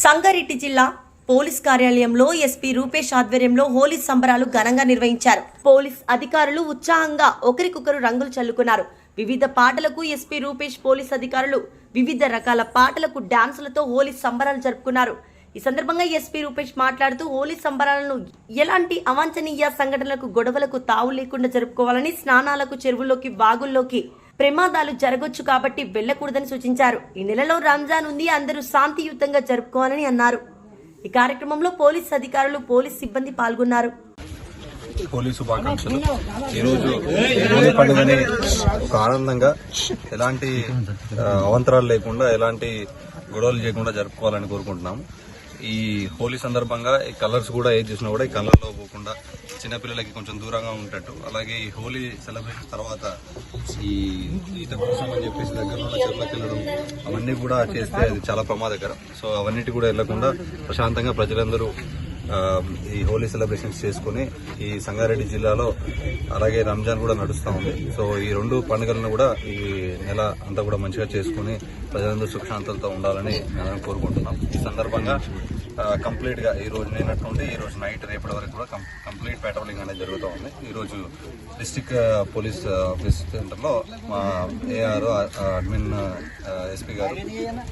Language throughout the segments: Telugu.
సంగారెడ్డి జిల్లా పోలీస్ కార్యాలయంలో ఎస్పీ రూపేష్ ఆధ్వర్యంలో హోలీ సంబరాలు ఘనంగా నిర్వహించారు. పోలీస్ అధికారులు ఉత్సాహంగా ఒకరికొకరు రంగులు చల్లుకున్నారు. వివిధ పాటలకు ఎస్పీ రూపేష్ పోలీస్ అధికారులు వివిధ రకాల పాటలకు డాన్సులతో హోలీ సంబరాలు జరుపుకున్నారు. ఈ సందర్భంగా ఎస్పీ రూపేష్ మాట్లాడుతూ హోలీ సంబరాలను ఎలాంటి అవాంఛనీయ సంఘటనలకు గొడవలకు తావు లేకుండా జరుపుకోవాలని స్నానాలకు చెరువుల్లోకి వాగుల్లోకి ప్రమాదాలు జరగొచ్చు కాబట్టి వెళ్ళకూడదని సూచించారు. ఈ నెలలో రంజాన్ ఉంది అందరూ శాంతియుతంగా జరుపుకోవాలని అన్నారు. ఈ కార్యక్రమంలో పోలీస్ అధికారులు పోలీస్ సిబ్బంది పాల్గొన్నారు. పోలీసు శుభాకాంక్షలు. ఈరోజు హోలీ పండుగని ఒక ఆనందంగా ఎలాంటి అవంతరాలు లేకుండా ఎలాంటి గొడవలు చేయకుండా జరుపుకోవాలని కోరుకుంటున్నాము. ఈ హోలీ సందర్భంగా ఈ కలర్స్ కూడా ఏది చూసినా కూడా ఈ కలర్లో పోకుండా చిన్నపిల్లలకి కొంచెం దూరంగా ఉంటట్టు అలాగే ఈ హోలీ సెలబ్రేషన్ తర్వాత ఈ ఈత కోసం అని చెప్పేసి దగ్గరలో ఉన్న చెరువులకు వెళ్ళడం అవన్నీ కూడా చేస్తే అది చాలా ప్రమాదకరం. సో అవన్నిటి కూడా వెళ్ళకుండా ప్రశాంతంగా ప్రజలందరూ ఈ హోలీ సెలబ్రేషన్స్ చేసుకుని ఈ సంగారెడ్డి జిల్లాలో అలాగే రంజాన్ కూడా నడుస్తూ ఉంది. సో ఈ రెండు పండుగలను కూడా ఈ నెల అంతా కూడా మంచిగా చేసుకుని ప్రజలందరూ సుఖశాంతులతో ఉండాలని మనం కోరుకుంటున్నాం. ఈ సందర్భంగా కంప్లీట్గా ఈ రోజు నిన్నటి ఈ రోజు నైట్ రేపటి వరకు కూడా కం- కంప్లీట్ పెట్రోలింగ్ అనేది జరుగుతూ ఉంది. ఈరోజు డిస్టిక్ పోలీస్ ఆఫీస్ సెంటర్లో మా ఏఆర్ అడ్మిన్ ఎస్పీ గారు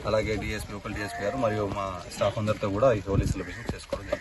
అలాగే డిఎస్పీ లోకల్ డిఎస్పీ గారు మరియు మా స్టాఫ్ అందరితో కూడా ఈ హోలీ సెలబ్రేషన్ చేసుకోవడం